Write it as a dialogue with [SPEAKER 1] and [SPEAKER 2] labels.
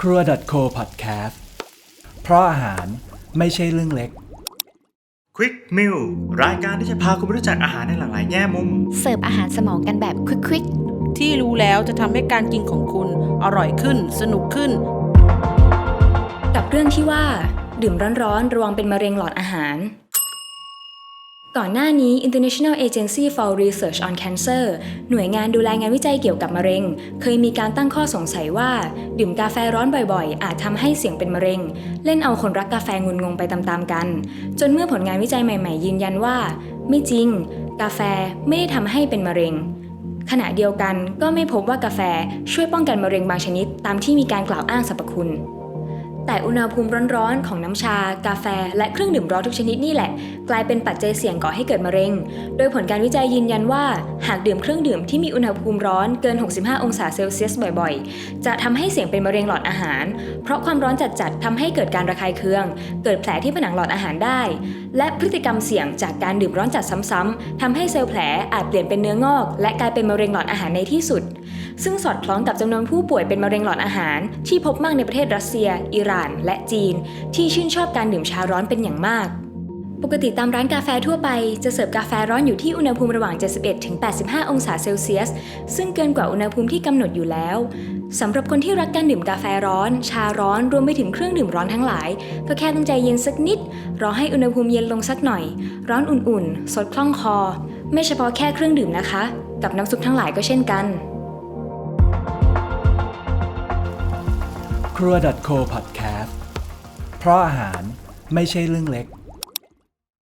[SPEAKER 1] ครัว .co podcast เพราะอาหารไม่ใช่เรื่องเล็ก
[SPEAKER 2] Quick Meal รายการที่จะพาคุณไปรู้จักอาหารในหลากหลายแง่มุม
[SPEAKER 3] เสิร์ฟอาหารสมองกันแบบควิก
[SPEAKER 4] ที่รู้แล้วจะทำให้การกินของคุณอร่อยขึ้น สนุกขึ้น
[SPEAKER 5] กับเรื่องที่ว่า ดื่มร้อนๆระวังเป็นมะเร็งหลอดอาหาร ก่อนหน้านี้ International Agency for Research on Cancer หน่วยงานดูแลงานวิจัยเกี่ยวกับมะเร็ง เคยมีการตั้งข้อสงสัยว่า ดื่มกาแฟร้อนบ่อยๆ อาจทำให้เสี่ยงเป็นมะเร็ง เล่นเอาคนรักกาแฟงุนงงไปตามๆกัน จนเมื่อผลงานวิจัยใหม่ๆ ยืนยันว่า ไม่จริง กาแฟไม่ได้ทำให้เป็นมะเร็ง ขณะเดียวกันก็ไม่พบว่ากาแฟช่วยป้องกันมะเร็งบางชนิด ตามที่มีการกล่าวอ้างสรรพคุณ แต่อุณหภูมิร้อนๆ ของน้ำชา กาแฟ และเครื่องดื่มร้อนทุกชนิดนี่แหละ กลายเป็นปัจจัยเสี่ยงก่อให้เกิดมะเร็ง โดยผลการวิจัยยืนยันว่า หากดื่มเครื่องดื่มที่มีอุณหภูมิร้อนเกิน 65 องศาเซลเซียสบ่อยๆ จะทำให้เสี่ยงเป็นมะเร็งหลอดอาหาร เพราะความร้อนจัดๆทำให้เกิดการระคายเคือง เกิดแผลที่ผนังหลอดอาหารได้ และพฤติกรรมเสี่ยงจากการดื่มร้อนจัดซ้ำๆทำให้เซลล์แผลอาจเปลี่ยนเป็นเนื้องอก และกลายเป็นมะเร็งหลอดอาหารในที่สุด ซึ่งสอดคล้องกับจำนวนผู้ป่วยเป็นมะเร็งหลอดอาหาร ที่พบมากในประเทศรัสเซีย อิหร่าน และจีน ที่ชื่นชอบการดื่มชาร้อนเป็นอย่างมาก ปกติตามร้านกาแฟทั่วไปจะเสิร์ฟกาแฟร้อนอยู่ที่อุณหภูมิระหว่าง 71-85 องศาเซลเซียส ซึ่งเกินกว่าอุณหภูมิที่กำหนดอยู่แล้วสำหรับคนที่รักการดื่มกาแฟร้อน ชาร้อนรวมไปถึงเครื่องดื่มร้อนทั้งหลาย ก็แค่ต้องใจเย็นสักนิด รอให้อุณหภูมิเย็นลงสักหน่อย ร้อนอุ่นๆ สดคล่องคอ ไม่เฉพาะแค่เครื่องดื่มนะคะ กับน้ำซุปทั้งหลายก็เช่นกัน
[SPEAKER 1] ครัว .co podcast เพราะอาหารไม่ใช่เรื่องเล็ก